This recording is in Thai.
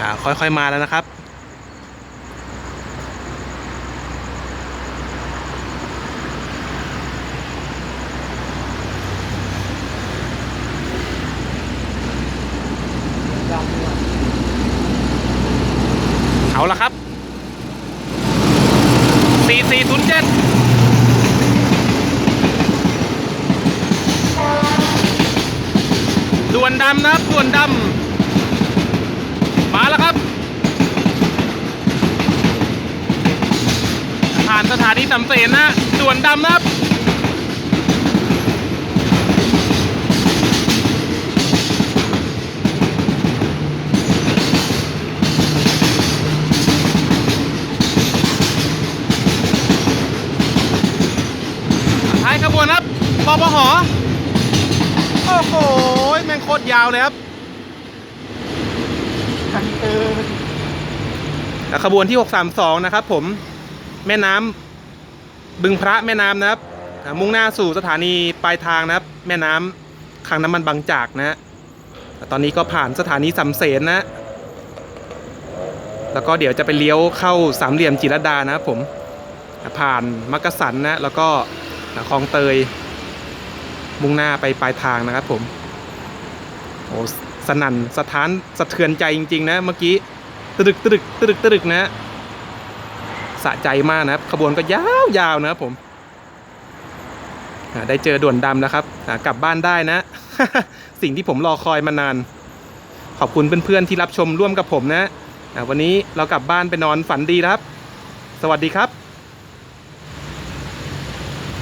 อ่าค่อยๆมาแล้วนะครับ เอาละครับ4407ด่วนดำนะครับด่วนดำมาแล้วครับ ผ่านสถานีสำเสนนะด่วนดำนะครับท้ายขบวนครับปปหโอ้โหแม่งโคตรยาวเลยครับเอออะขบวนที่ 632 นะครับผมแม่น้ำ บึงพระแม่น้ำนะครับ มุ่งหน้าสู่สถานีปลายทางนะครับ แม่น้ำคลังน้ำมันบางจากนะฮะตอนนี้ก็ผ่านสถานีสำเสนนะ แล้วก็เดี๋ยวจะไปเลี้ยวเข้าสามเหลี่ยมจิรดานะครับผม ผ่านมักกะสันนะ แล้วก็คลองเตย มุ่งหน้าไปปลายทางนะครับผม โอ้สนั่นสถานสะเทือนใจจริง ๆ นะเมื่อกี้ตึกตึกตึกตึกนะ สะใจมากนะครับ ขบวนก็ยาวยาวนะครับผมได้เจอด่วนดำแล้วครับกลับบ้านได้นะ สิ่งที่ผมรอคอยมานาน ขอบคุณเพื่อนๆที่รับชมร่วมกับผมนะวันนี้เรากลับบ้านไปนอนฝันดีครับ สวัสดีครับ